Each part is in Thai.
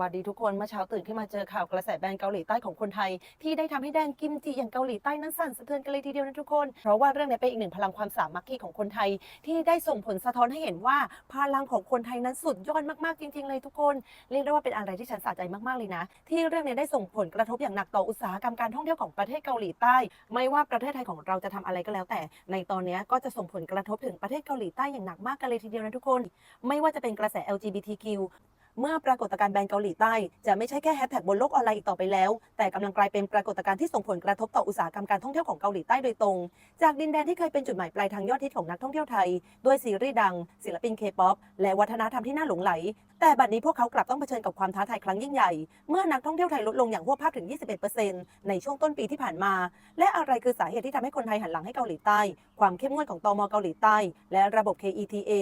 วัสดีทุกคนเมื่อเช้าตื่นขึ้นมาเจอข่าวกระแสแบนเกาหลีใต้ของคนไทย ที่ได้ทำให้แดนกิมจิอย่างเกาหลีใต้นั้นสั่นสะเทือนกันเลยทีเดียวนะทุกคน เพราะว่าเรื่องนี้เป็นอีกหนึ่งพลังความสามัคคีของคนไทย ที่ได้ส่งผลสะท้อนให้เห็นว่าพลังของคนไทยนั้นสุดยอดมากๆจริง ๆ เลยทุกคน เรียกได้ว่าเป็นอะไรที่ฉันสะใจมากๆเลยนะ ที่เรื่องนี้ได้ส่งผลกระทบอย่างหนักต่ออุตสาหกรรมการท่องเที่ยวของประเทศเกาหลีใต้ ไม่ว่าประเทศไทยของเราจะทำอะไรก็แล้ว แต่ ในตอนนี้ก็จะส่งผลกระทบถึงประเทศเกาหลีใต้อย่างหนักมากกันเลยทีเดียวนะทุกคน ไม่ว่าจะเป็นกระแส LGBTQ เมื่อปรากฏการณ์แบนเกาหลีใต้ จะไม่ใช่แค่แฮชแท็กบนโลกออนไลน์อีกต่อไปแล้ว แต่กำลังกลายเป็นปรากฏการณ์ที่ส่งผลกระทบต่ออุตสาหกรรมการท่องเที่ยวของเกาหลีใต้โดยตรง จากดินแดนที่เคยเป็นจุดหมายปลายทางยอดฮิตของนักท่องเที่ยวไทย ด้วยซีรีส์ดัง ศิลปินเคป๊อปและวัฒนธรรมที่น่าหลงไหล แต่บัดนี้พวกเขากลับต้องเผชิญกับความท้าทายครั้งยิ่งใหญ่ เมื่อนักท่องเที่ยวไทยลดลงอย่างหัวภาพถึง 21%ในช่วงต้นปีที่ผ่านมา และอะไรคือสาเหตุที่ทำให้คนไทยหันหลังให้เกาหลีใต้ ความเข้มงวดของตอมเกาหลีใต้ และระบบ KETA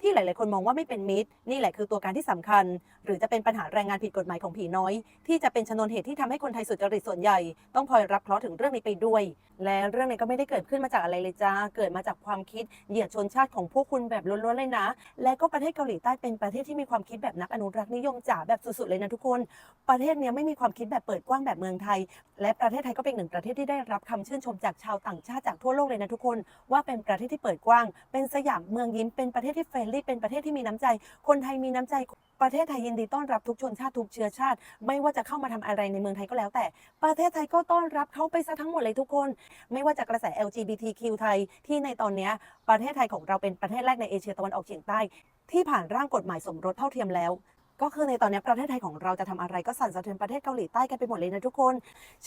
ที่หลาย ๆ คนมองว่าไม่เป็นมิตร นี่แหละคือตัวการที่สำคัญ หรือจะเป็นปัญหาแรงงานผิดกฎหมายของผีน้อย ที่จะเป็นชนวนเหตุที่ทำให้คนไทยสุจริตส่วนใหญ่ ต้องพลอยรับเคราะห์ถึงเรื่องนี้ไปด้วย และเรื่องนี้ก็ไม่ได้เกิดขึ้นมาจากอะไรเลยจ้าเกิดมาจากความคิดเหยียดชนชาติของพวกคุณแบบล้วน ๆ เลยนะ และก็ประเทศเกาหลีใต้เป็นประเทศที่มีความคิดแบบนักอนุรักษ์นิยมจ๋าแบบสุด ๆ เลยนะทุกคน ประเทศนี้ไม่มีความคิดแบบเปิดกว้างแบบเมืองไทย และประเทศไทยก็เป็นหนึ่งประเทศที่ได้รับคำชื่นชมจากชาวต่างชาติจากทั่วโลกเลยนะทุกคนว่าเป็นประเทศที่เปิดกว้าง เป็นสยามเมืองยิ้มเป็นประเทศที่เฟรนลี่เป็นประเทศที่มีน้ำใจ คนไทยมีน้ำใจประเทศไทยยินดีต้อนรับทุกชนชาติทุกเชื้อชาติ ไม่ว่าจะเข้ามาทำอะไรในเมืองไทยก็แล้วแต่ ประเทศไทยก็ต้อนรับเขาไปซะทั้งหมดเลยทุกคน ไม่ว่าจะกระแส LGBTQ ไทย ที่ในตอนนี้ประเทศไทยของเราเป็นประเทศแรกในเอเชียตะวันออกเฉียงใต้ ที่ผ่านร่างกฎหมายสมรสเท่าเทียมแล้ว ก็คือในตอนนี้ประเทศไทยของเราจะทำอะไรก็สั่นสะเทือนประเทศเกาหลีใต้กันไปหมดเลยนะทุกคน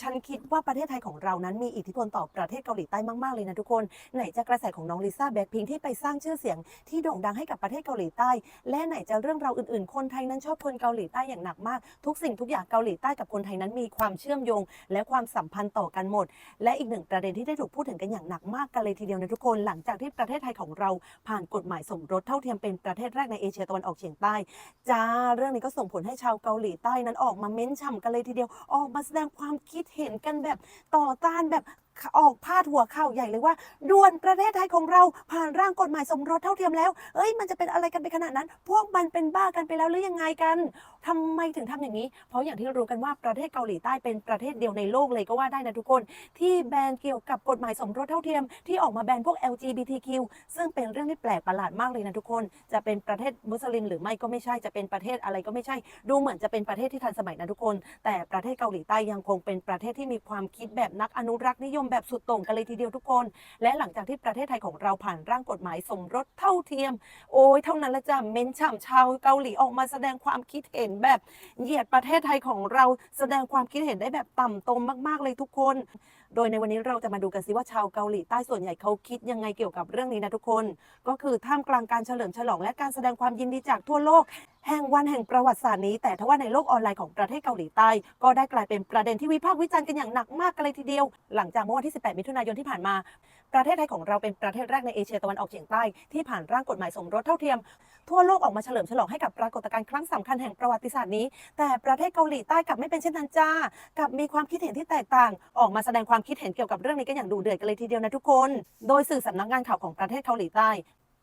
ฉันคิดว่าประเทศไทยของเรานั้นมีอิทธิพลต่อประเทศเกาหลีใต้มากๆเลยนะทุกคน ไหนจะกระแสของน้องลิซ่าแบ็คพิงที่ไปสร้างชื่อเสียงที่โด่งดังให้กับประเทศเกาหลีใต้ และไหนจะเรื่องราวอื่นๆ คนไทยนั้นชอบคนเกาหลีใต้อย่างหนักมาก ทุกสิ่งทุกอย่างเกาหลีใต้กับคนไทยนั้นมีความเชื่อมโยง และความสัมพันธ์ต่อกันหมด และอีกหนึ่งประเด็นที่ได้ถูกพูดถึงกันอย่างหนักมากกันเลยทีเดียวนะทุกคน หลังจากที่ประเทศไทยของเราผ่านกฎหมายสมรสเท่าเทียมเป็นประเทศแรกในเอเชียตะวันออกเฉียงใต้จ้าเรื่องนี้ก็ส่งผลให้ชาวเกาหลีใต้นั้นออกมาเม้นฉ่ำกันเลยทีเดียว ออกมาแสดงความคิดเห็นกันแบบต่อต้านแบบ ออกพาดหัวข่าวใหญ่เลยว่า ด่วนประเทศไทยของเราผ่านร่างกฎหมายสมรสเท่าเทียมแล้ว เอ้ยมันจะเป็นอะไรกันไปขนาดนั้น พวกมันเป็นบ้ากันไปแล้วหรือยังไงกันทำไมถึงทำอย่างนี้ เพราะอย่างที่รู้กันว่าประเทศเกาหลีใต้เป็นประเทศเดียวในโลกเลยก็ว่าได้นะทุกคน ที่แบนเกี่ยวกับกฎหมายสมรสเท่าเทียมที่ออกมาแบนพวก LGBTQ ซึ่งเป็นเรื่องที่แปลกประหลาดมากเลยนะทุกคน จะเป็นประเทศมุสลิมหรือไม่ก็ไม่ใช่จะเป็นประเทศอะไรก็ไม่ใช่ ดูเหมือนจะเป็นประเทศที่ทันสมัยนะทุกคน แต่ประเทศเกาหลีใต้ยังคงเป็นประเทศที่มีความคิดแบบนักอนุรักษ์นิยมแบบสุดโต่งกันเลยทีเดียวทุกคน และหลังจากที่ประเทศไทยของเราผ่านร่างกฎหมายสมรสเท่าเทียม โอ้ยเท่านั้นละจ้ะเม้นฉ่ำชาวเกาหลีออกมาแสดงความคิดเห็นแบบเหยียดประเทศไทยของเราแสดงความคิดเห็นได้แบบต่ำตมมาก ๆ เลยทุกคน โดยในวันนี้เราจะมาดูกันซิว่าชาวเกาหลีใต้ส่วนใหญ่เขาคิดยังไงเกี่ยวกับเรื่องนี้นะทุกคน ก็คือท่ามกลางการเฉลิมฉลองและการแสดงความยินดีจากทั่วโลก แห่งวันแห่งประวัติศาสตร์นี้ แต่ทว่าในโลกออนไลน์ของประเทศเกาหลีใต้ ก็ได้กลายเป็นประเด็นที่วิพากษ์วิจารณ์กันอย่างหนักมากกันเลยทีเดียว หลังจากเมื่อวันที่ 18 มิถุนายนที่ผ่านมา ประเทศไทยของเราเป็นประเทศแรกในเอเชียตะวันออกเฉียงใต้ที่ผ่านร่างกฎหมายสมรสเท่าเทียม ทั่วโลกออกมาเฉลิมฉลองให้กับปรากฏการณ์ครั้งสำคัญแห่งประวัติศาสตร์นี้ แต่ประเทศเกาหลีใต้กลับไม่เป็นเช่นนั้นจ้ากลับมีความคิดเห็นที่แตกต่าง ออกมาแสดงความคิดเห็นเกี่ยวกับเรื่องนี้กันอย่างดูเดือดกันเลยทีเดียวนะทุกคน โดยสื่อสำนักงานข่าวของประเทศเกาหลีใต้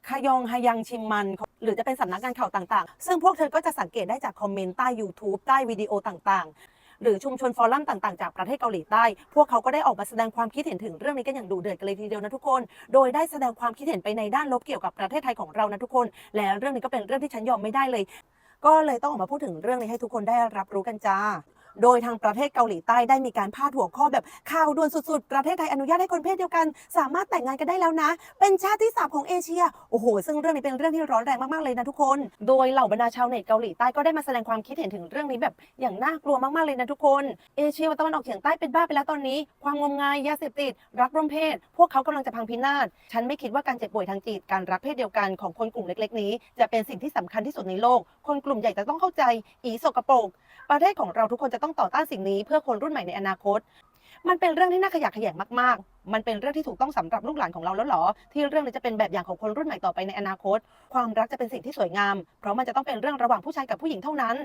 คยองฮายังชิมมัน หรือจะเป็นสำนักงานข่าวต่างๆ ซึ่งพวกเธอก็จะสังเกตได้จากคอมเมนต์ใต้ YouTube ใต้วิดีโอต่างๆ หรือชุมชนฟอรัมต่างๆ จากประเทศเกาหลีใต้ พวกเขาก็ได้ออกมาแสดงความคิดเห็นถึงเรื่องนี้กันอย่างดุเดือดกันเลยทีเดียวนะทุกคน โดยได้แสดงความคิดเห็นไปในด้านลบเกี่ยวกับประเทศไทยของเรานะทุกคน และเรื่องนี้ก็เป็นเรื่องที่ฉันยอมไม่ได้เลย ก็เลยต้องออกมาพูดถึงเรื่องนี้ให้ทุกคนได้รับรู้กันจ้า โดยทางประเทศเกาหลีใต้ได้มีการพาดหัวข้อแบบข่าวด่วนสุดๆ ประเทศไทยอนุญาตให้คนเพศเดียวกัน สามารถแต่งงานกันได้แล้วนะ เป็นชาติที่สามของเอเชีย โอ้โห ซึ่งเรื่องนี้เป็นเรื่องที่ร้อนแรงมากๆเลยนะทุกคน โดยเหล่าบรรดาชาวเน็ตเกาหลีใต้ก็ได้มาแสดงความคิดเห็นถึงเรื่องนี้แบบอย่างน่ากลัวมากๆเลยนะทุกคน เอเชียตะวันออกเฉียงใต้เป็นบ้าไปแล้วตอนนี้ ความงมงายยาเสพติด รักร่วมเพศ พวกเขากำลังจะพังพินาศ ฉันไม่คิดว่าการเจ็บป่วยทางจิต การรักเพศเดียวกันของคนกลุ่มเล็ก ๆ นี้ จะเป็นสิ่งที่สำคัญที่สุดในโลก คนกลุ่มใหญ่จะต้องเข้าใจ อีสกปรกประเทศของเราทุกคนจะต้องต่อต้านสิ่งนี้เพื่อคนรุ่นใหม่ในอนาคต มันเป็นเรื่องที่น่าขยะแขยงมาก ๆ มันเป็นเรื่องที่ถูกต้องสำหรับลูกหลานของเราแล้วหรอ ที่เรื่องนี้จะเป็นแบบอย่างของคนรุ่นใหม่ต่อไปในอนาคต ความรักจะเป็นสิ่งที่สวยงาม เพราะมันจะต้องเป็นเรื่องระหว่างผู้ชายกับผู้หญิงเท่านั้น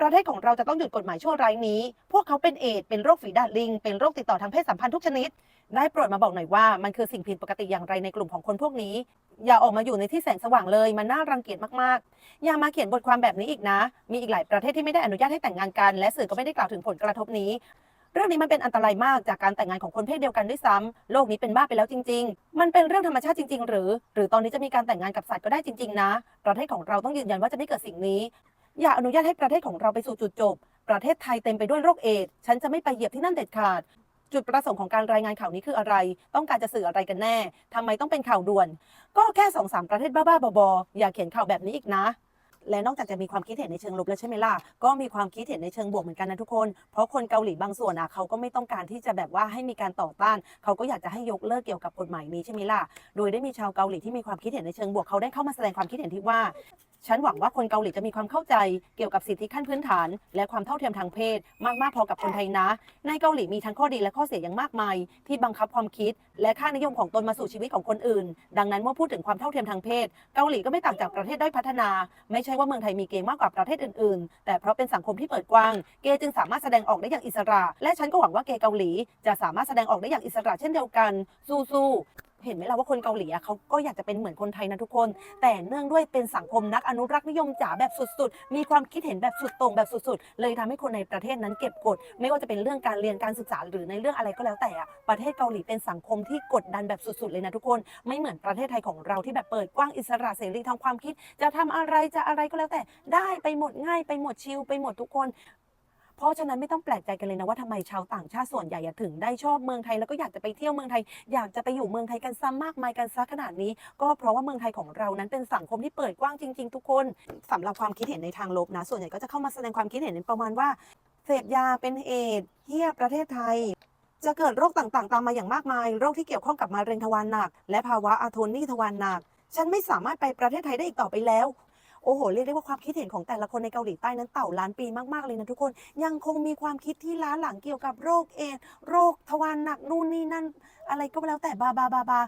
ประเทศของเราจะต้องหยุดกฎหมายชั่วร้ายนี้ พวกเขาเป็นเอดส์เป็นโรคฝีดาดลิง เป็นโรคติดต่อทางเพศสัมพันธ์ทุกชนิด ได้โปรดมาบอกหน่อยว่ามันคือสิ่งผิดปกติอย่างไรในกลุ่มของคนพวกนี้ อย่าออกมาอยู่ในที่แสงสว่างเลย มันน่ารังเกียจมากๆ อย่ามาเขียนบทความแบบนี้อีกนะ มีอีกหลายประเทศที่ไม่ได้อนุญาตให้แต่งงานกัน และสื่อก็ไม่ได้กล่าวถึงผลกระทบนี้ เรื่องนี้มันเป็นอันตรายมากจากการแต่งงานของคนเพศเดียวกันด้วยซ้ำโลกนี้เป็นบ้าไปแล้วจริง ๆ มันเป็นเรื่องธรรมชาติจริง ๆ หรือ หรือตอนนี้จะมีการแต่งงานกับสัตว์ก็ได้จริง ๆ นะ ประเทศของเราต้องยืนยันว่าจะไม่เกิดสิ่งนี้ อย่าอนุญาตให้ประเทศของเราไปสู่จุดจบ ประเทศไทยเต็มไปด้วยโรคเอดส์ ฉันจะไม่ไปเหยียบที่นั่นเด็ดขาด จุดประสงค์ของการรายงานข่าวนี้คืออะไร ต้องการจะสื่ออะไรกันแน่ทำไมต้องเป็นข่าวด่วน ก็แค่สองสามประเทศบ้าๆบอๆอย่าเขียนข่าวแบบนี้อีกนะ และนอกจากจะมีความคิดเห็นในเชิงลบแล้วใช่ไหมล่ะ ก็มีความคิดเห็นในเชิงบวกเหมือนกันนะทุกคน เพราะคนเกาหลีบางส่วนอะเขาก็ไม่ต้องการที่จะแบบว่าให้มีการต่อต้าน เขาก็อยากจะให้ยกเลิกเกี่ยวกับกฎหมายนี้ใช่ไหมล่ะ โดยได้มีชาวเกาหลีที่มีความคิดเห็นในเชิงบวกเขาได้เข้ามาแสดงความคิดเห็นที่ว่า ฉันหวังว่าคนเกาหลีจะมีความเข้าใจเกี่ยวกับสิทธิขั้นพื้นฐาน และความเท่าเทียมทางเพศ มาก ๆ พอกับคนไทยนะ ในเกาหลีมีทั้งข้อดีและข้อเสียอย่างมากมาย ที่บังคับความคิด และค่านิยมของตนมาสู่ชีวิตของคนอื่น ดังนั้นเมื่อพูดถึงความเท่าเทียมทางเพศ เกาหลีก็ไม่ต่างจากประเทศด้อยพัฒนา ไม่ใช่ว่าเมืองไทยมีเกย์มากกว่าประเทศอื่น ๆ แต่เพราะเป็นสังคมที่เปิดกว้าง เกย์จึงสามารถแสดงออกได้อย่างอิสระ และฉันก็หวังว่าเกย์เกาหลี จะสามารถแสดงออกได้อย่างอิสระเช่นเดียวกันสู้ๆ เห็นไหมล่ะว่าคนเกาหลีอะเขาก็อยากจะเป็นเหมือนคนไทยนะทุกคน แต่เนื่องด้วยเป็นสังคมนักอนุรักษ์นิยมจ๋าแบบสุดๆ มีความคิดเห็นแบบสุดโต่งแบบสุดๆ เลยทำให้คนในประเทศนั้นเก็บกด ไม่ว่าจะเป็นเรื่องการเรียนการศึกษาหรือในเรื่องอะไรก็แล้วแต่อะประเทศเกาหลีเป็นสังคมที่กดดันแบบสุดๆเลยนะทุกคน ไม่เหมือนประเทศไทยของเราที่แบบเปิดกว้างอิสระเสรีทางความคิด จะทำอะไรจะอะไรก็แล้วแต่ได้ไปหมดง่ายไปหมดชิลไปหมดทุกคน เพราะฉะนั้นไม่ต้องแปลกใจกันเลยนะว่าทำไมชาวต่างชาติส่วนใหญ่ถึงได้ชอบเมืองไทยแล้วก็อยากจะไปเที่ยวเมืองไทย อยากจะไปอยู่เมืองไทยกันซ้ำมากมายกันซะขนาดนี้ ก็เพราะว่าเมืองไทยของเรานั้นเป็นสังคมที่เปิดกว้างจริง ๆ ทุกคนสำหรับความคิดเห็นในทางลบนะ ส่วนใหญ่ก็จะเข้ามาแสดงความคิดเห็นในประมาณว่าเสพยาเป็นเหตุเฮียประเทศไทยจะเกิดโรคต่างๆ ตามมาอย่างมากมาย โรคที่เกี่ยวข้องกับมะเร็งทวารหนัก และภาวะอะโทนี่ทวารหนัก ฉันไม่สามารถไปประเทศไทยได้อีกต่อไปแล้ว โอ้โหเรียกได้ว่าความคิดเห็นของแต่ละคนในเกาหลีใต้นั้นเต่าล้านปีมากๆเลยนะทุกคน ยังคงมีความคิดที่ล้าหลังเกี่ยวกับโรคเอดส์โรคทวารหนักนู่นนี่นั่น อะไรก็แล้วแต่บาบาบาบา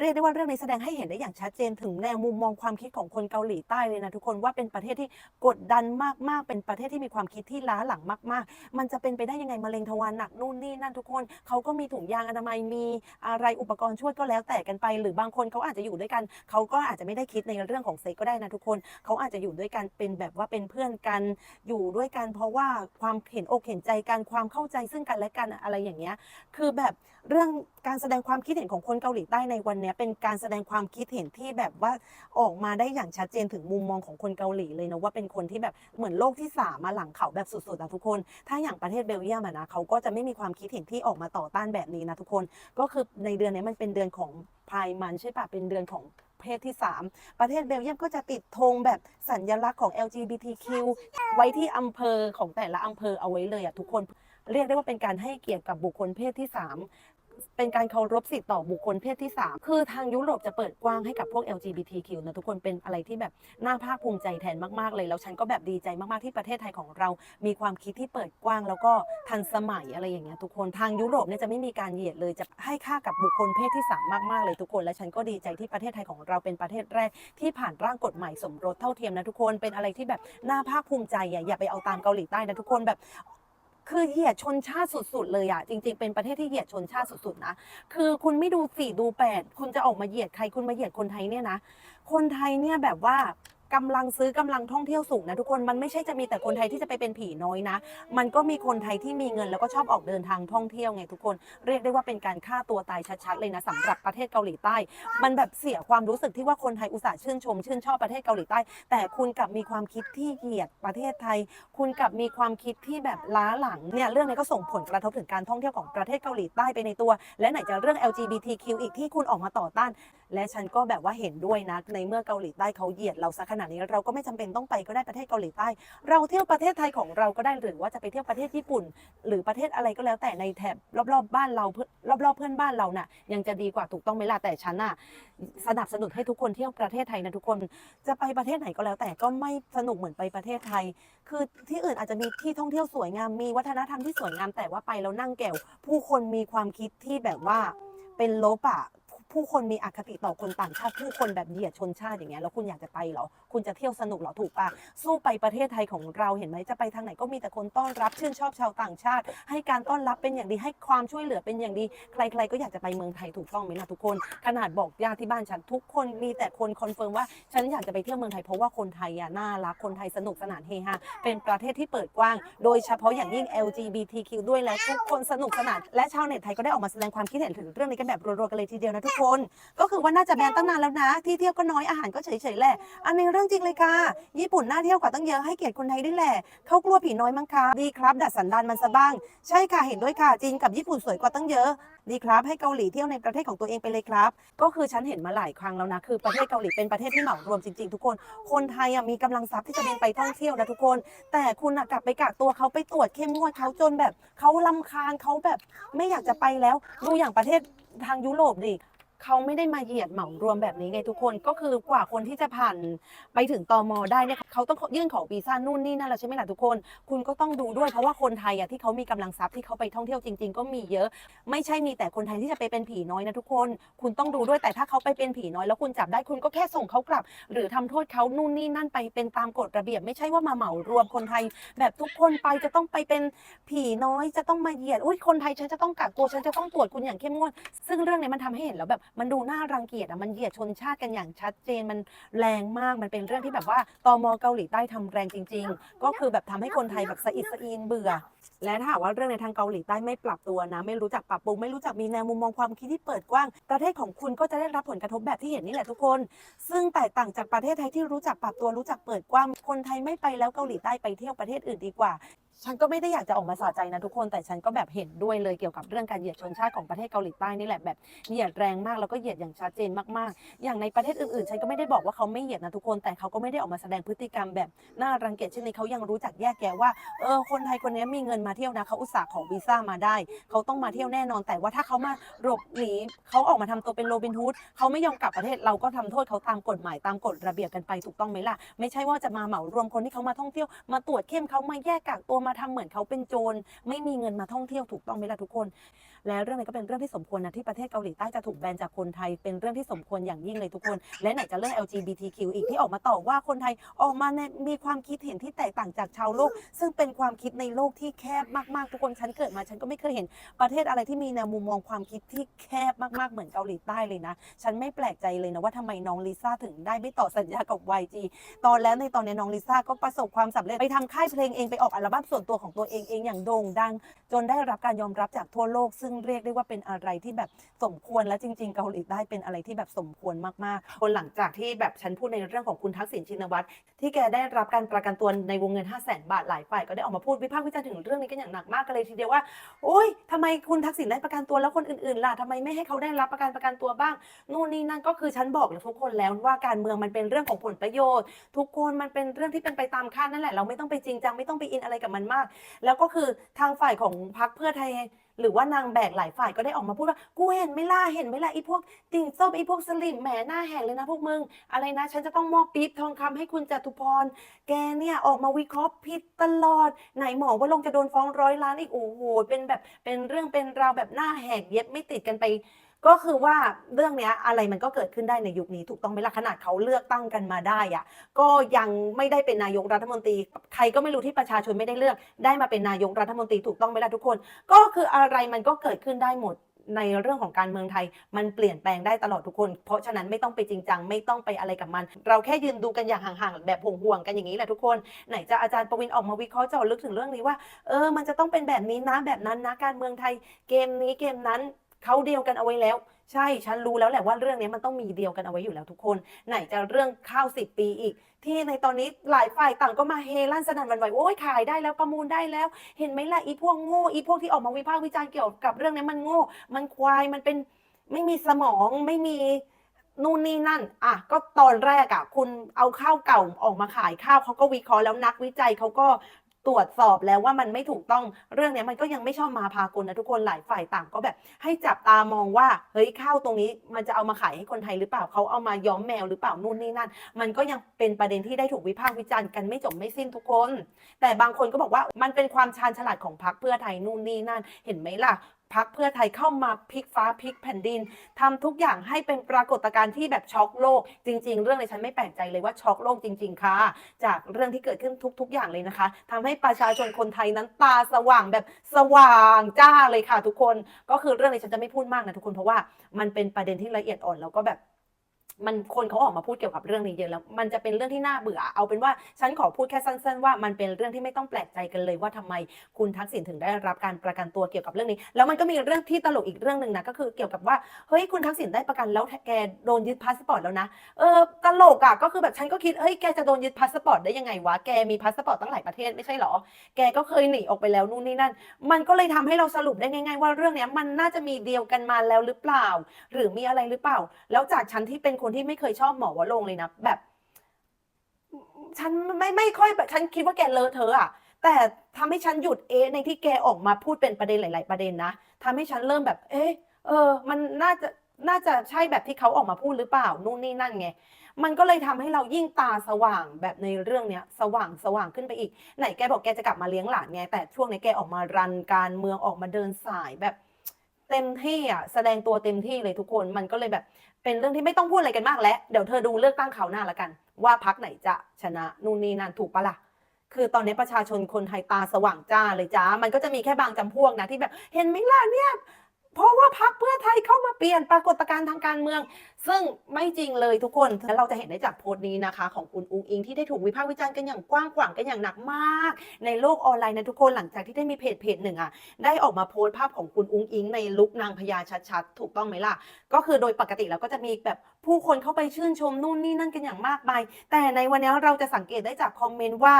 เรียกได้ว่าเรื่องนี้แสดงให้เห็นได้อย่างชัดเจนถึงแนวมุมมองความคิดของคนเกาหลีใต้เลยนะทุกคนว่าเป็นประเทศที่กดดันมากๆ เป็นประเทศที่มีความคิดที่ล้าหลังมาก ๆ มันจะเป็นไปได้ยังไงมะเร็งทวารหนักนู่นนี่นั่นทุกคนเขาก็มีถุงยางอนามัยมีอะไรอุปกรณ์ช่วยก็แล้วแต่กันไป หรือบางคนเขาอาจจะอยู่ด้วยกันเขาก็อาจจะไม่ได้คิดในเรื่องของเซ็กก็ได้นะทุกคนเขาอาจจะอยู่ด้วยกันเป็นแบบว่าเป็นเพื่อนกันอยู่ด้วยกัน เพราะว่าความเห็นอกเห็นใจกันความเข้าใจซึ่งกันและกันอะไรอย่างเงี้ยคือแบบเรื่อง การแสดงความคิดเห็นของคนเกาหลีใต้ในวันนี้เป็นการแสดงความคิดเห็นที่แบบว่าออกมาได้อย่างชัดเจนถึงมุมมองของคนเกาหลีเลยนะว่าเป็นคนที่แบบเหมือนโลกที่สามมาหลังเขาแบบสุดๆนะทุกคน ถ้าอย่างประเทศเบลเยียมนะเขาก็จะไม่มีความคิดเห็นที่ออกมาต่อต้านแบบนี้นะทุกคน ก็คือในเดือนนี้มันเป็นเดือนของพายมันใช่ปะเป็นเดือนของเพศที่ 3 ประเทศเบลเยียมก็จะติดธงแบบสัญลักษณ์ของ LGBTQ ไว้ที่อำเภอของแต่ละอำเภอเอาไว้เลยอะทุกคนเรียกได้ว่าเป็นการให้เกียรติกับบุคคลเพศที่ 3 เป็นการเคารพสิทธิ์ต่อบุคคลเพศที่ 3 คือทางยุโรปจะเปิดกว้างให้กับพวก LGBTQ นะทุกคนเป็นอะไรที่แบบน่าภาคภูมิใจแทนมากๆเลย แล้วฉันก็แบบดีใจมากๆที่ประเทศไทยของเรา มีความคิดที่เปิดกว้าง แล้วก็ทันสมัยอะไรอย่างเงี้ยทุกคนทางยุโรปเนี่ยจะไม่มีการเหยียดเลยจะให้ค่ากับบุคคลเพศที่ 3 มากๆเลยทุกคน และฉันก็ดีใจที่ประเทศไทยของเราเป็นประเทศแรก ที่ผ่านร่างกฎหมายสมรสเท่าเทียมนะทุกคนเป็นอะไรที่แบบน่าภาคภูมิใจอะอย่าไปเอาตามเกาหลีใต้นะทุกคนแบบ คือเหยียดชนชาติสุด ๆ เลยอะจริง ๆ เป็นประเทศที่เหยียดชนชาติสุดๆนะ คือคุณไม่ดูสี่ดูแปดคุณจะออกมาเหยียดใครคุณมาเหยียดคนไทยเนี่ยนะ คนไทยเนี่ยแบบว่า กำลังซื้อกำลังท่องเที่ยวสูงนะทุกคนมันไม่ใช่จะมีแต่คนไทยที่จะไปเป็นผีน้อยนะ มันก็มีคนไทยที่มีเงินแล้วก็ชอบออกเดินทางท่องเที่ยวไงทุกคน เรียกได้ว่าเป็นการฆ่าตัวตายชัดๆเลยนะสำหรับประเทศเกาหลีใต้ มันแบบเสียความรู้สึกที่ว่าคนไทยอุตส่าห์ชื่นชม ชื่นชอบประเทศเกาหลีใต้ แต่คุณกลับมีความคิดที่เหยียดประเทศไทย คุณกลับมีความคิดที่แบบล้าหลังเนี่ยเรื่องนี้ก็ส่งผลกระทบถึงการท่องเที่ยวของประเทศเกาหลีใต้ไปในตัว และไหนจะเรื่อง LGBTQ อีกที่คุณออกมาต่อต้าน และฉันก็แบบว่าเห็นด้วยนะในเมื่อเกาหลีใต้เขาเหยียดเราซะขนาดนี้เราก็ไม่จำเป็นต้องไปก็ได้ประเทศเกาหลีใต้ เราเที่ยวประเทศไทยของเราก็ได้หรือว่าจะไปเที่ยวประเทศญี่ปุ่น หรือประเทศอะไรก็แล้วแต่ในแถบรอบๆบ้านเราเพื่อรอบๆเพื่อนบ้านเราน่ะยังจะดีกว่าถูกต้องไหมล่ะแต่ฉันน่ะสนับสนุนให้ทุกคนเที่ยวประเทศไทยนะทุกคนจะไปประเทศไหนก็แล้วแต่ก็ไม่สนุกเหมือนไปประเทศไทย คือที่อื่นอาจจะมีที่ท่องเที่ยวสวยงามมีวัฒนธรรมที่สวยงามแต่ว่าไปแล้วนั่งแก่วผู้คนมีความคิดที่แบบว่าเป็นลบอะ ผู้คนมีอคติต่อคนต่างชาติผู้คนแบบเหยียดชนชาติอย่างเงี้ยแล้วคุณอยากจะไปเหรอคุณจะเที่ยวสนุกเหรอถูกปะสู้ไปประเทศไทยของเราเห็นไหมจะไปทางไหนก็มีแต่คนต้อนรับชื่นชอบชาวต่างชาติ ให้การต้อนรับเป็นอย่างดีให้ความช่วยเหลือเป็นอย่างดี ใคร ๆ ก็อยากจะไปเมืองไทยถูกต้องไหมล่ะทุกคน ขนาดบอกญาติที่บ้านฉันทุกคนมีแต่คนคอนเฟิร์มว่าฉันอยากจะไปเที่ยวเมืองไทยเพราะว่าคนไทยอะน่ารักคนไทยสนุกสนานเฮฮาเป็นประเทศที่เปิดกว้าง โดยเฉพาะอย่างยิ่ง LGBTQ ด้วยและทุกคนสนุกสนานและชาวเน็ตไทยก็ได้ออกมาแสดงความคิดเห็นถึงเรื่องนี้กันแบบรัวๆกันเลยทีเดียวนะทุกคนก็คือว่าน่าจะแบนตั้งนานแล้วนะ ที่เที่ยวก็น้อยอาหารก็เฉยๆแหละ อันนี้เรื่องจริงเลยค่ะ ญี่ปุ่นน่าเที่ยวกว่าตั้งเยอะให้เกียรติคนไทยด้วยแหละเขากลัวผีน้อยมั้งคะดีครับ ดัดสันดานมันซะบ้าง ใช่ค่ะเห็นด้วยค่ะจีนกับญี่ปุ่นสวยกว่าตั้งเยอะดีครับให้เกาหลีเที่ยวในประเทศของตัวเองไปเลยครับ ก็คือฉันเห็นมาหลายครั้งแล้วนะ คือประเทศเกาหลีเป็นประเทศที่เหมารวมจริงๆทุกคน คนไทยมีกำลังทรัพย์ที่จะบินไปท่องเที่ยวนะทุกคน แต่คุณกลับไปกักตัวเขาไปตรวจเข้มงวดเขาจนแบบเขาลำคาญเขาแบบไม่อยากจะไปแล้ว ดูอย่างประเทศทางยุโรปดิ เขาไม่ได้มาเหยียดเหมารวมแบบนี้ไงทุกคนก็คือกว่าคนที่จะผ่านไปถึงตมได้เนี่ยเขาต้องยื่นขอวีซ่านู่นนี่นั่นแล้วใช่ไหมล่ะทุกคน คุณก็ต้องดูด้วยเพราะว่าคนไทยอะที่เขามีกำลังทรัพย์ที่เขาไปท่องเที่ยวจริง ๆ ก็มีเยอะ ไม่ใช่มีแต่คนไทยที่จะไปเป็นผีน้อยนะทุกคน คุณต้องดูด้วยแต่ถ้าเขาไปเป็นผีน้อย แล้วคุณจับได้คุณก็แค่ส่งเขากลับ หรือทำโทษเขานู่นนี่นั่นไปเป็นตามกฎระเบียบ ไม่ใช่ว่ามาเหมารวมคนไทย แบบทุกคนไปจะต้องไปเป็นผีน้อยจะต้องมาเหยียดอุ้ยคนไทยฉันจะต้องกักตัวฉันจะต้องตรวจคุณอย่างเข้มงวด ซึ่งเรื่องนี้มันทำให้เห็นแล้วแบบมันดูน่ารังเกียจอะมันเหยียดชนชาติกันอย่างชัดเจนมันแรงมากมันเป็นเรื่องที่แบบว่าตมเกาหลีใต้ทำแรงจริง ๆ ก็คือแบบทำให้คนไทยแบบสะอิดสะอีนเบื่อ และถ้าหากว่าเรื่องในทางเกาหลีใต้ไม่ปรับตัวนะ ไม่รู้จักปรับปรุงไม่รู้จักมีแนวมุมมองความคิดที่เปิดกว้าง ประเทศของคุณก็จะได้รับผลกระทบแบบที่เห็นนี่แหละทุกคน ซึ่งแตกต่างจากประเทศไทยที่รู้จักปรับตัวรู้จักเปิดกว้างคนไทยไม่ไปแล้วเกาหลีใต้ไปเที่ยวประเทศอื่นดีกว่า ฉันก็ไม่ได้อยากจะออกมาสะใจนะทุกคนแต่ฉันก็แบบเห็นด้วยเลยเกี่ยวกับเรื่องการเหยียดชนชาติของประเทศเกาหลีใต้นี่แหละแบบเหยียดแรงมากแล้วก็เหยียดอย่างชัดเจนมากๆ อย่างในประเทศอื่นๆ ฉันก็ไม่ได้บอกว่าเขาไม่เหยียดนะทุกคนแต่เขาก็ไม่ได้ออกมาแสดงพฤติกรรมแบบน่ารังเกียจเช่นนี้เขายังรู้จักแยกแยะว่าเออคนไทยคนนี้มีเงินมาเที่ยวนะเขาอุตส่าห์ขอวีซ่ามาได้ เขาต้องมาเที่ยวแน่นอน แต่ว่าถ้าเขามาหลบหนีเขาออกมาทำตัวเป็นโรบินฮูดเขาไม่ยอมกลับประเทศเราก็ทำโทษเขาตามกฎหมายตามกฎระเบียบกันไปถูกต้องไหมล่ะไม่ใช่ว่าจะมาเหมารวมคนที่เขามาท่องเที่ยวมาตรวจเข้มเขามาแยกกักตัวมาทำเหมือนเขาเป็นโจรไม่มีเงินมาท่องเที่ยวถูกต้องไหมล่ะทุกคน และเรื่องนี้ก็เป็นเรื่องที่สมควรนะที่ประเทศเกาหลีใต้จะถูกแบนจากคนไทยเป็นเรื่องที่สมควรอย่างยิ่งเลยทุกคน และไหนจะเรื่อง LGBTQ อีกที่ออกมาต่อว่าคนไทยออกมาในมีความคิดเห็นที่แตกต่างจากชาวโลก ซึ่งเป็นความคิดในโลกที่แคบมากๆทุกคนฉันเกิดมาฉันก็ไม่เคยเห็นประเทศอะไรที่มีแนวมุมมองความคิดที่แคบมากๆเหมือนเกาหลีใต้เลยนะ ฉันไม่แปลกใจเลยนะว่าทำไมน้องลิซ่าถึงได้ไม่ต่อสัญญากับ YG ตอนแล้วในตอนนี้น้องลิซ่าก็ประสบความสำเร็จไปทำค่ายเพลงเองไปออกอัลบั้มส่วนตัวของตัวเองเองอย่างโด่งดัง จนได้รับการยอมรับจากทั่วโลกซึ่งเรียกได้ว่าเป็นอะไรที่แบบสมควรและจริง ๆ เกาหลีใต้เป็นอะไรที่แบบสมควรมากๆคนหลังจากที่แบบฉันพูดในเรื่องของคุณทักษิณชินวัตรที่แกได้รับการประกันตัวในวงเงิน 5 0 0 0 0 0บาทหลายฝ่ายก็ได้ออกมาพูดวิพากษ์วิจารณ์ถึงเรื่องนี้กันอย่างหนักมากกันเลยทีเดียวว่าโอ๊ยทำไมคุณทักษิณได้ประกันตัวแล้วคนอื่นๆล่ะทำไมไม่ให้เขาได้รับประกันประกันตัวบ้างนู่นนี่นั่นก็คือฉันบอกทุกคนแล้วว่าการเมืองมันเป็นเรื่องของผลประโยชน์ ทุกคนมันเป็นเรื่องที่เป็นไปตามคาดนั่นแหละเราไม่ต้องไปจริงจังไม่ต้องไปอินอะไรกับมันมาก แล้วก็คือทางฝ่ายของพรรคเพื่อไทย หรือว่านางแบกหลายฝ่ายก็ได้ออกมาพูดว่า กูเห็นไม่ล่ะเห็นไม่ล่ะไอ้พวกติ่งส้มไอ้พวกสลิมแหมหน้าแหกเลยนะพวกมึง อะไรนะ ฉันจะต้องมอบปี๊บทองคำให้คุณจตุพร แกเนี่ยออกมาวิเคราะห์ผิดตลอด ไหนหมอว่าลงจะโดนฟ้องร้อยล้านอีกโอ้โหเป็นแบบเป็นเรื่องเป็นราวแบบหน้าแหกเย็บไม่ติดกันไป ก็คือว่าเรื่องเนี้ยอะไรมันก็เกิดขึ้นได้ในยุคนี้ถูกต้องไหมล่ะขนาดเขาเลือกตั้งกันมาได้อะก็ยังไม่ได้เป็นนายกรัฐมนตรีใครก็ไม่รู้ที่ประชาชนไม่ได้เลือก ได้มาเป็นนายกรัฐมนตรีถูกต้องไหมล่ะทุกคน ก็คืออะไรมันก็เกิดขึ้นได้หมดในเรื่องของการเมืองไทยมันเปลี่ยนแปลงได้ตลอดทุกคน เพราะฉะนั้นไม่ต้องไปจริงจังไม่ต้องไปอะไรกับมัน เราแค่ยืนดูกันอย่างห่างๆแบบห่วงๆกันอย่างนี้แหละทุกคนไหนจะอาจารย์ประวินออกมาวิเคราะห์เจาะลึกถึงเรื่องนี้ว่าเออมันจะต้องเป็นแบบนี้นะแบบนั้นนะการเมืองไทยเกมนี้เกมนั้น เขาเดียวกันเอาไว้แล้ว ใช่ฉันรู้แล้วแหละว่าเรื่องนี้มันต้องมีเดียวกันเอาไว้อยู่แล้วทุกคน ไหนจะเรื่องข้าวสิบปีอีก ที่ในตอนนี้หลายฝ่ายต่างก็มาเฮลั่นสนั่นหวันไหวโอ้ยขายได้แล้วประมูลได้แล้ว เห็นไหมล่ะอีพวกโง่อีพวกที่ออกมาวิพากษ์วิจารณ์เกี่ยวกับเรื่องนี้มันโง่ มันควายมันเป็นไม่มีสมองไม่มีนู่นนี่นั่น อะ ก็ตอนแรกอะคุณเอาข้าวเก่าออกมาขายข้าวเขาก็วิเคราะห์แล้วนักวิจัยเขาก็ ตรวจสอบแล้วว่ามันไม่ถูกต้องเรื่องนี้มันก็ยังไม่ชอบมาพากลนะทุกคนหลายฝ่ายต่างก็แบบ ให้จับตามองว่าเฮ้ยข้าวตรงนี้มันจะเอามาขายให้คนไทยหรือเปล่าเขาเอามาย้อมแมวหรือเปล่านู่นนี่นั่น มันก็ยังเป็นประเด็นที่ได้ถูกวิพากษ์วิจารณ์กันไม่จบไม่สิ้นทุกคน แต่บางคนก็บอกว่ามันเป็นความชาญฉลาดของพรรคเพื่อไทยนู่นนี่นั่น เห็นไหมล่ะ พักเพื่อไทยเข้ามาพลิกฟ้าพลิกแผ่นดินทำทุกอย่างให้เป็นปรากฏการณ์ที่แบบช็อกโลก จริง ๆ เรื่องในฉันไม่แปลกใจเลยว่าช็อกโลกจริง ๆ ค่ะ จากเรื่องที่เกิดขึ้นทุก ๆ อย่างเลยนะคะทำให้ประชาชนคนไทยนั้นตาสว่างแบบสว่างจ้าเลยค่ะ ทุกคนก็คือเรื่องในี้ฉันจะไม่พูดมากนะทุกคนเพราะว่ามันเป็นประเด็นที่ละเอียดอ่อนแล้วก็แบบ มันคนเขาออกมาพูดเกี่ยวกับเรื่องนี้เยอะแล้ว มันจะเป็นเรื่องที่น่าเบื่อ เอาเป็นว่าฉันขอพูดแค่สั้นๆว่ามันเป็นเรื่องที่ไม่ต้องแปลกใจกันเลยว่าทำไมคุณทักษิณถึงได้รับการประกันตัวเกี่ยวกับเรื่องนี้ แล้วมันก็มีเรื่องที่ตลกอีกเรื่องหนึ่งนะก็คือเกี่ยวกับว่าเฮ้ยคุณทักษิณได้ประกันแล้วแกโดนยึดพาสปอร์ตแล้วนะเออตลกอะก็คือแบบฉันก็คิดเฮ้ยแกจะโดนยึดพาสปอร์ตได้ยังไงวะแกมีพาสปอร์ตตั้งหลายประเทศไม่ใช่เหรอ แกก็เคยหนีออกไปแล้วนู่นนี่นั่น มันก็เลยทำให้เราสรุปได้ง่าย ๆ ว่าเรื่องนี้มันน่าจะมีเดียวกันมาแล้วหรือเปล่า หรือมีอะไรหรือเปล่า แล้วจากฉันที่เป็นคนที่ไม่เคยชอบหมอวรงเลยนะ แบบ ฉันไม่ไม่ค่อยแบบฉันคิดว่าแกเลอะเทออะแต่ทำให้ฉันหยุดเอะในที่แกออกมาพูดเป็นประเด็นหลาย ๆ ประเด็นนะทำให้ฉันเริ่มแบบ เอ๊ะเออ มันน่าจะน่าจะใช่แบบที่เขาออกมาพูดหรือเปล่านู่นนี่นั่นไง มันก็เลยทำให้เรายิ่งตาสว่างแบบในเรื่องเนี้ย สว่างสว่างขึ้นไปอีก ไหนแกบอกแกจะกลับมาเลี้ยงหลานไงแต่ช่วงนี้แกออกมารันการเมืองออกมาเดินสายแบบ เต็มที่อะแสดงตัวเต็มที่เลยทุกคนมันก็เลยแบบ เป็นเรื่องที่ไม่ต้องพูดอะไรกันมากแล้ว เดี๋ยวเธอดูเลือกตั้งข่าวหน้าละกัน ว่าพักไหนจะชนะนู่นนี่นั่นถูกปะล่ะคือตอนนี้ประชาชนคนไทยตาสว่างจ้าเลยจ้า มันก็จะมีแค่บางจำพวกนะที่แบบ เห็นไหมล่ะเนี่ย เพราะว่าพักเพื่อไทยเข้ามาเปลี่ยนปรากฏการณ์ทางการเมือง ซึ่งไม่จริงเลยทุกคนและเราจะเห็นได้จากโพสต์นี้นะคะ ของคุณอุ้งอิงที่ได้ถูกวิพากษ์วิจารณ์กันอย่างกว้างขวางกันอย่างหนักมาก ในโลกออนไลน์นะทุกคนหลังจากที่ได้มีเพจเพจหนึ่งอะได้ออกมาโพสต์ภาพของคุณอุ้งอิง ในลุคนางพญาชัดๆถูกต้องไหมล่ะก็คือโดยปกติแล้วก็จะมีแบบผู้คนเข้าไปชื่นชมนู่นนี่นั่นกันอย่างมากมายแต่ในวันนี้เราจะสังเกตได้จากคอมเมนต์ว่า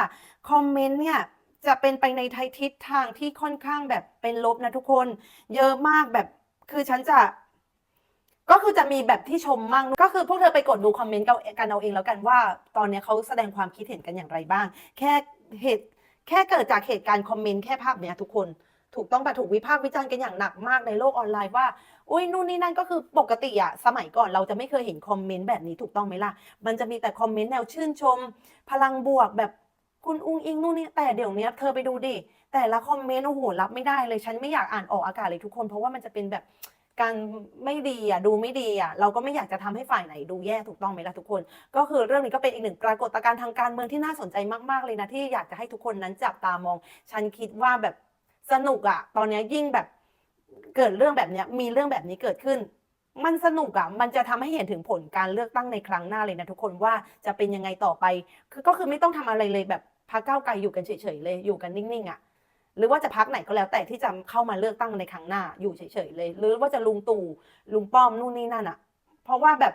คอมเมนต์เนี่ย จะเป็นไปในทางทิศทางที่ค่อนข้างแบบเป็นลบนะทุกคน เยอะมากแบบคือฉันจะ ก็คือจะมีแบบที่ชมมั่งก็คือพวกเธอไปกดดูคอมเมนต์กันเอาเองแล้วกันว่า ตอนนี้เขาแสดงความคิดเห็นกันอย่างไรบ้าง แค่เหตุแค่เกิดจากเหตุการณ์คอมเมนต์แค่ภาพเนี้ยทุกคนถูกต้องปะถูกวิพากษ์วิจารณ์กันอย่างหนักมากในโลกออนไลน์ว่าอุ้ยนู่นนี่นั่นก็คือปกติอะสมัยก่อนเราจะไม่เคยเห็นคอมเมนต์แบบนี้ถูกต้องไหมล่ะ มันจะมีแต่คอมเมนต์แนวชื่นชม พลังบวกแบบ คุณอุ้งอิงนู่นนี่แต่เดี๋ยวนี้เธอไปดูดิแต่ละคอมเมนต์โอ้โหรับไม่ได้เลยฉันไม่อยากอ่านออกอากาศเลยทุกคน เพราะว่ามันจะเป็นแบบการไม่ดีอะดูไม่ดีอะเราก็ไม่อยากจะทำให้ฝ่ายไหนดูแย่ถูกต้องไหมล่ะทุกคน ก็คือเรื่องนี้ก็เป็นอีกหนึ่งปรากฏการณ์ทางการเมืองที่น่าสนใจมากๆเลยนะที่อยากจะให้ทุกคนนั้นจับตามอง ฉันคิดว่าแบบสนุกอะ ตอนนี้ยิ่งแบบเกิดเรื่องแบบนี้มีเรื่องแบบนี้เกิดขึ้น มันสนุกอะมันจะทำให้เห็นถึงผลการเลือกตั้งในครั้งหน้าเลยนะทุกคนว่าจะเป็นยังไงต่อไป คือก็คือไม่ต้องทำอะไรเลยแบบ พักเก้าไกลอยู่กันเฉยๆเลยอยู่กันนิ่งๆอะหรือว่าจะพักไหนก็แล้วแต่ที่จะเข้ามาเลือกตั้งในครั้งหน้าอยู่เฉยๆเลย หรือว่าจะลุงตู่ลุงป้อมนู่นนี่นั่นอะ เพราะว่าแบบ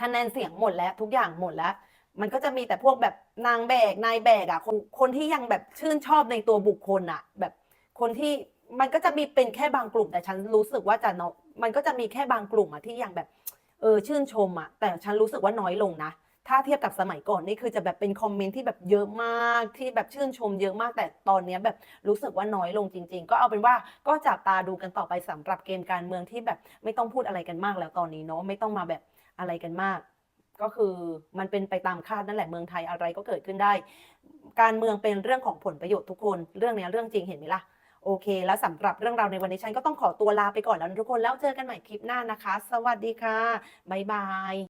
คะแนนเสียงหมดแล้วทุกอย่างหมดแล้ว มันก็จะมีแต่พวกแบบนางแบกนายแบกอะคนคนที่ยังแบบชื่นชอบในตัวบุคคลอะ แบบคนที่มันก็จะมีเป็นแค่บางกลุ่มแต่ฉันรู้สึกว่าจะเนาะมันก็จะมีแค่บางกลุ่มอะที่ยังแบบเออชื่นชมอะแต่ฉันรู้สึกว่าน้อยลงนะ ถ้าเทียบกับสมัยก่อนนี่คือจะแบบเป็นคอมเมนต์ที่แบบเยอะมากที่แบบชื่นชมเยอะมากแต่ตอนนี้แบบรู้สึกว่าน้อยลงจริง ๆ ก็เอาเป็นว่าก็จับตาดูกันต่อไปสำหรับเกมการเมืองที่แบบไม่ต้องพูดอะไรกันมากแล้วตอนนี้เนาะไม่ต้องมาแบบอะไรกันมาก ก็คือมันเป็นไปตามคาดนั่นแหละเมืองไทยอะไรก็เกิดขึ้นได้ การเมืองเป็นเรื่องของผลประโยชน์ทุกคน เรื่องนี้เรื่องจริงเห็นไหมล่ะโอเค แล้วสำหรับเรื่องราวในวันนี้ฉันก็ต้องขอตัวลาไปก่อนแล้วทุกคนแล้วเจอกันใหม่คลิปหน้านะคะ สวัสดีค่ะบ๊ายบาย